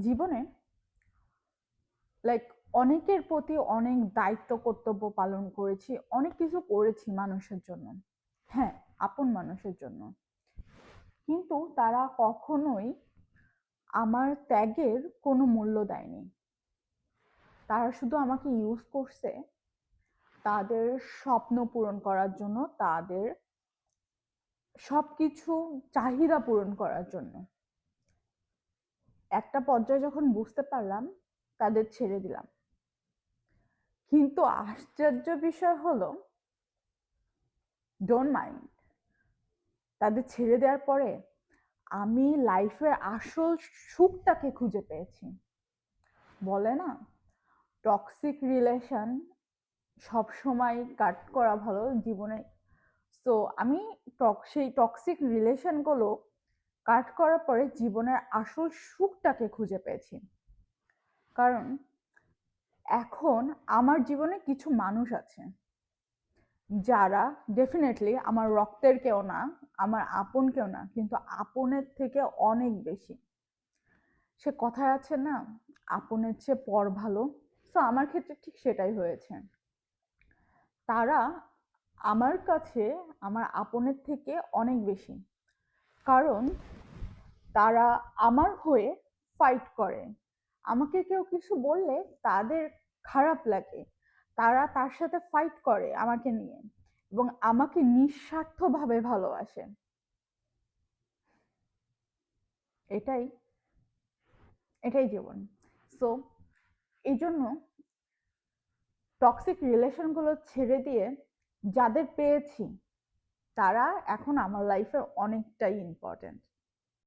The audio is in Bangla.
জীবনে লাইক অনেকের প্রতি অনেক দায়িত্ব, কর্তব্য পালন করেছি, অনেক কিছু করেছি মানুষের জন্য। হ্যাঁ আপন মানুষের জন্য। কিন্তু তারা কখনোই আমার ত্যাগের কোনো মূল্য দেয়নি। তারা শুধু আমাকে ইউজ করছে তাদের স্বপ্ন পূরণ করার জন্য, তাদের সব কিছু চাহিদা পূরণ করার জন্য। একটা পর্যায়ে যখন বুঝতে পারলাম, তাদের ছেড়ে দিলাম। কিন্তু আশ্চর্য বিষয় হলো ডোন্ট মাইন্ড তাদের ছেড়ে দেওয়ার পরে আমি লাইফের আসল সুখটাকে খুঁজে পেয়েছি। বলে না টক্সিক রিলেশন সব সময় কাট করা ভালো জীবনে। সো আমি টক সেই টক্সিক রিলেশনগুলো কাট করার পরে জীবনের আসল সুখটাকে খুঁজে পেয়েছি। কারণ এখন আমার জীবনে কিছু মানুষ আছে, যারা ডেফিনেটলি আমার রক্তের কেউ না, আমার আপন কেউ না, কিন্তু আপনের থেকে অনেক বেশি। সে কথায় আছে না, আপনের চেয়ে পর ভালো। তো আমার ক্ষেত্রে ঠিক সেটাই হয়েছে। তারা আমার কাছে, আমার আপনের থেকে অনেক বেশি। কারণ তারা আমার হয়ে ফাইট করে। আমাকে কেউ কিছু বললে তাদের খারাপ লাগে। তারা তার সাথে ফাইট করে আমাকে নিয়ে এবং আমাকে নিঃস্বার্থভাবে ভালোবাসে। এটাই এটাই জীবন। সো এই জন্য টক্সিক রিলেশনগুলো ছেড়ে দিয়ে যাদের পেয়েছি, তারা এখন আমার লাইফে অনেকটাই ইম্পর্টেন্ট